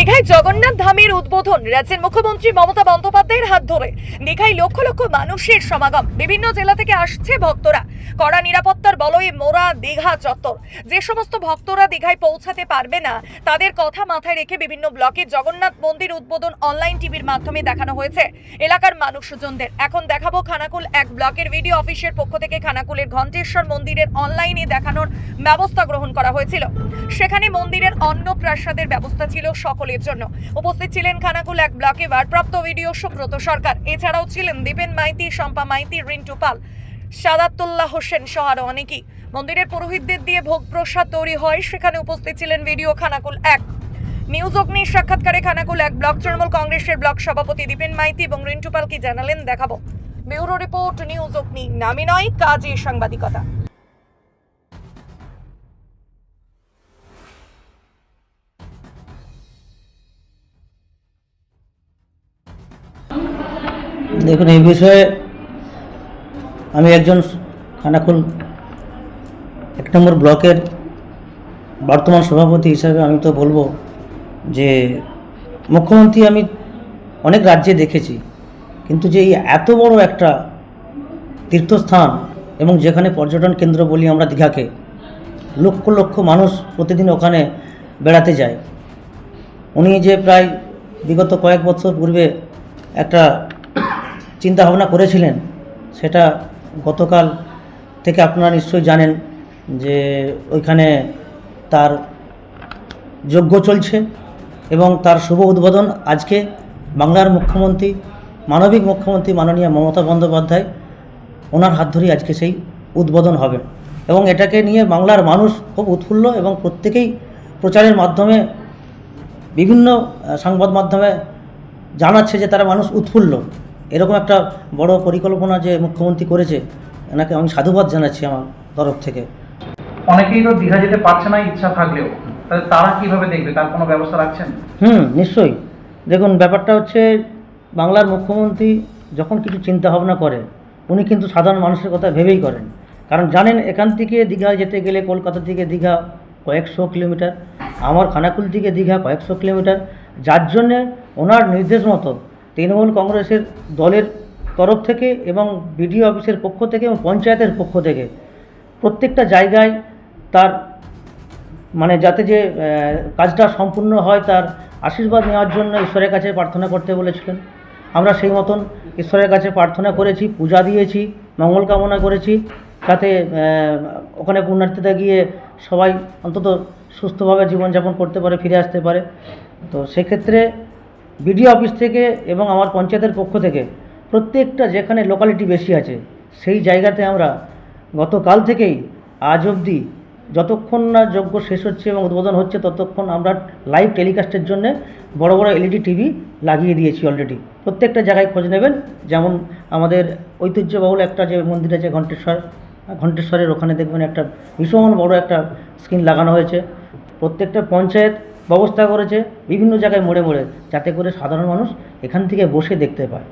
দীঘায় জগন্নাথ ধামের উদ্বোধন রাজ্যের মুখ্যমন্ত্রী মমতা বন্দ্যোপাধ্যায়ের হাত ধরে। দীঘায় লক্ষ লক্ষ মানুষের সমাগম। বিভিন্ন জেলা থেকে আসছে ভক্তরা। কড়া নিরাপত্তার বলয়ে মোরা দীঘা চত্বর। যে সমস্ত ভক্তরা দীঘায় পৌঁছাতে পারবে না, তাদের কথা মাথায় রেখে বিভিন্ন ব্লকে জগন্নাথ মন্দির উদ্বোধন অনলাইন টিভির মাধ্যমে দেখানো হয়েছে। এলাকার মানুষজনদের। এখন দেখাবো খানাকুল ব্লকের ভিডিও অফিসের পক্ষ থেকে খানাকুলের ঘণ্টেশ্বর মন্দিরের অনলাইনে দেখানোর ব্যবস্থা গ্রহণ করা হয়েছিল। সেখানে মন্দিরের অন্য প্রাসাদের ব্যবস্থা ছিল সকলের জন্য। উপস্থিত ছিলেন খানাকুল এক ব্লকে ভারপ্রাপ্ত ভিডিও সুব্রত সরকার। এছাড়াও ছিলেন দীপেন মাইতি, শম্পা মাইতি, রিন্টু পাল, সাদাতুল্লাহ হোসেন সহ আরও অনেকেই। মন্দিরের পুরোহিতদের দিয়ে ভোগ প্রসাদ তৈরি হয়। সেখানে উপস্থিত ছিলেন ভিডিও খানাকুল এক। নিউজ অগ্নির সাক্ষাৎকারে খানাকুল এক ব্লক তৃণমূল কংগ্রেসের ব্লক সভাপতি দীপেন মাইতি এবং রিন্টু পাল কি জানালেন, দেখাবো। ব্যুরো রিপোর্ট, নিউজ অগ্নি, নামি নয় কাজে সাংবাদিকতা। দেখুন, এই বিষয়ে আমি একজন খানাকুল এক নম্বর ব্লকের বর্তমান সভাপতি হিসাবে আমি তো বলব যে মুখ্যমন্ত্রী আমি অনেক রাজ্যে দেখেছি। কিন্তু যে এই এত বড় একটা তীর্থস্থান এবং যেখানে পর্যটন কেন্দ্র বলি আমরা দীঘাকে, লক্ষ লক্ষ মানুষ প্রতিদিন ওখানে বেড়াতে যায়। উনি যে প্রায় বিগত কয়েক বছর পূর্বে একটা চিন্তা ভাবনা করেছিলেন, সেটা গতকাল থেকে আপনারা নিশ্চয়ই জানেন যে ওইখানে তার যজ্ঞ চলছে এবং তার শুভ উদ্বোধন আজকে বাংলার মুখ্যমন্ত্রী মানবিক মুখ্যমন্ত্রী মাননীয় মমতা বন্দ্যোপাধ্যায় ওনার হাত ধরেই আজকে সেই উদ্বোধন হবে। এবং এটাকে নিয়ে বাংলার মানুষ খুব উৎফুল্ল এবং প্রত্যেকেই প্রচারের মাধ্যমে বিভিন্ন সংবাদ মাধ্যমে জানাচ্ছে যে তারা মানুষ উৎফুল্ল। এরকম একটা বড় পরিকল্পনা যে মুখ্যমন্ত্রী করেছে এনাকে আমি সাধুবাদ জানাচ্ছি আমার তরফ থেকে। অনেকেই তো দীঘা যেতে পারছে না ইচ্ছা থাকলেও। তাহলে তারা কীভাবে দেখবে? তার কোনো ব্যবস্থা রাখছেন? হুম নিশ্চয়ই। দেখুন ব্যাপারটা হচ্ছে বাংলার মুখ্যমন্ত্রী যখন কিছু চিন্তা ভাবনা করে উনি কিন্তু সাধারণ মানুষের কথা ভেবেই করেন। কারণ জানেন এখান থেকে দীঘা যেতে গেলে কলকাতা থেকে দীঘা কয়েকশো কিলোমিটার, আমার খানাকুল থেকে দীঘা কয়েকশো কিলোমিটার। যার জন্যে ওনার নির্দেশ মতো তৃণমূল কংগ্রেসের দলের তরফ থেকে এবং বিডিও অফিসের পক্ষ থেকে এবং পঞ্চায়েতের পক্ষ থেকে প্রত্যেকটা জায়গায় তার মানে যাতে যে কাজটা সম্পূর্ণ হয় তার আশীর্বাদ নেওয়ার জন্য ঈশ্বরের কাছে প্রার্থনা করতে বলেছিলেন। আমরা সেই মতন ঈশ্বরের কাছে প্রার্থনা করেছি পূজা দিয়েছি মঙ্গল কামনা করেছি আহ, ওখানে পুণ্যার্থীতে গিয়ে সবাই অন্তত সুস্থভাবে জীবনযাপন করতে পারে ফিরে আসতে পারে। তো সেক্ষেত্রে বিডিও অফিস থেকে এবং আমার পঞ্চায়েতের পক্ষ থেকে প্রত্যেকটা যেখানে লোকালিটি বেশি আছে সেই জায়গাতে আমরা গতকাল থেকেই আজ অবধি যতক্ষণ না যজ্ঞ শেষ হচ্ছে এবং উদ্বোধন হচ্ছে, ততক্ষণ আমরা লাইভ টেলিকাস্টের জন্য বড় বড় এলইডি টিভি লাগিয়ে দিয়েছি অলরেডি প্রত্যেকটা জায়গায় খোঁজ নেবেন। যেমন আমাদের ঐতিহ্যবহুল একটা যে মন্দির আছে ঘণ্টেশ্বর ঘণ্টেশ্বরের ওখানে দেখবেন একটা ভীষণ বড় একটা স্ক্রিন লাগানো হয়েছে। প্রত্যেকটা পঞ্চায়েত ব্যবস্থা করেছে বিভিন্ন জায়গায় মোড়ে মোড়ে, যাতে করে সাধারণ মানুষ এখান থেকে বসে দেখতে পায়।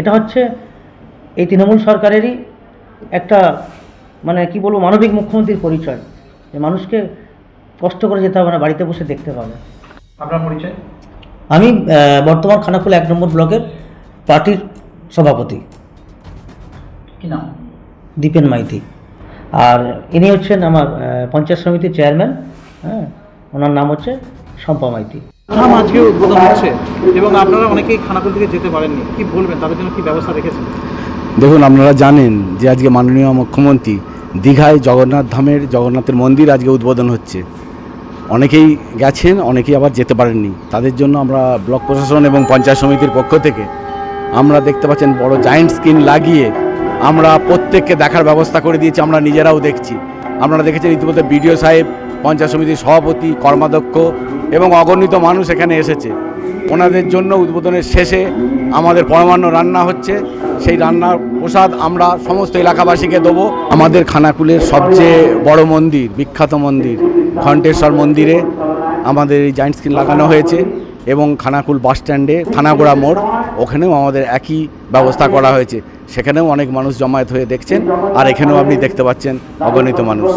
এটা হচ্ছে এই তৃণমূল সরকারেরই একটা মানে কি বলব, মানবিক মুখ্যমন্ত্রীর পরিচয়। মানুষকে কষ্ট করে যেতে হবে না বাড়িতে বসে দেখতে পাবে আপনার পরিচয়? আমি বর্তমান খানাকুল এক নম্বর ব্লকের পার্টির সভাপতি। কি নাম? দীপেন মাইতি। আর ইনি হচ্ছেন আমার পঞ্চায়েত সমিতির চেয়ারম্যান হ্যাঁ ওনার নাম হচ্ছে শম্পা মাইতি। ধাম আজকে উদ্বোধন হচ্ছে এবং আপনারা অনেকেই খানাকুল থেকে যেতে পারেননি। কি বলবেন? তাদের জন্য কি ব্যবস্থা রেখেছেন? দেখুন আপনারা জানেন যে আজকে মাননীয় মুখ্যমন্ত্রী দীঘায় জগন্নাথ ধামের, জগন্নাথের মন্দির আজকে উদ্বোধন হচ্ছে। অনেকেই গেছেন, অনেকেই আবার যেতে পারেননি। তাদের জন্য আমরা ব্লক প্রশাসন এবং পঞ্চায়েত সমিতির পক্ষ থেকে আমরা দেখতে পাচ্ছেন বড় জায়েন্ট স্ক্রিন লাগিয়ে আমরা প্রত্যেককে দেখার ব্যবস্থা করে দিয়েছি, আমরা নিজেরাও দেখছি। আপনারা দেখেছেন ইতিমধ্যে বিডিও সাহেব, পঞ্চায়েত সমিতির সভাপতি, কর্মাধ্যক্ষ এবং অগণিত মানুষ এখানে এসেছে। ওনাদের জন্য উদ্বোধনের শেষে আমাদের পরমান্ন রান্না হচ্ছে, সেই রান্নার প্রসাদ আমরা সমস্ত এলাকাবাসীকে দেবো। আমাদের খানাকুলের সবচেয়ে বড় মন্দির, বিখ্যাত মন্দির ঘণ্টেশ্বর মন্দিরে আমাদের এই জায়েন্ট স্ক্রিন লাগানো হয়েছে এবং খানাকুল বাস স্ট্যান্ডে, থানাগোড়া মোড়, ওখানেও আমাদের একই ব্যবস্থা করা হয়েছে। সেখানেও অনেক মানুষ জমায়েত হয়ে দেখছেন, আর এখানেও আপনি দেখতে পাচ্ছেন অগণিত মানুষ।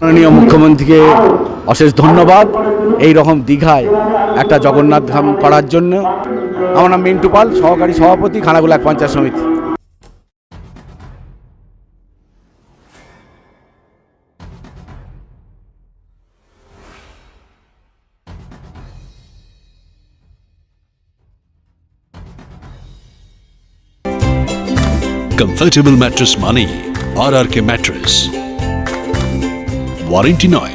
মাননীয় মুখ্যমন্ত্রীকে অশেষ ধন্যবাদ। এই রকম দীঘায় একটা জগন্নাথ ধাম করার জন্য। আমার নাম মিন্টু পাল, সহকারী সভাপতি, খানাগুলা পঞ্চায়েত সমিতি। কমফর্টেবল ম্যাট্রেস মানেই R R K mattress warranty নয়।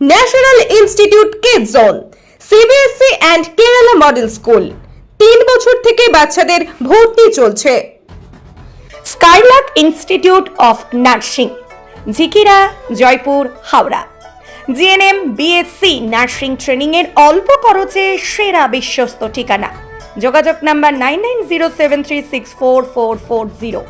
National institute kid zone CBSC and Kerala model school তিন বছর থেকে বাচ্চাদের ভর্তি চলছে। Skylark institute of nursing, Jhikira, Jaipur, Howrah. GNM BSc nursing ট্রেনিংয়ের অল্প খরচে সেরা বিশ্বস্ত ঠিকানা। যোগাযোগ number nine nine zero seven three six four four four zero.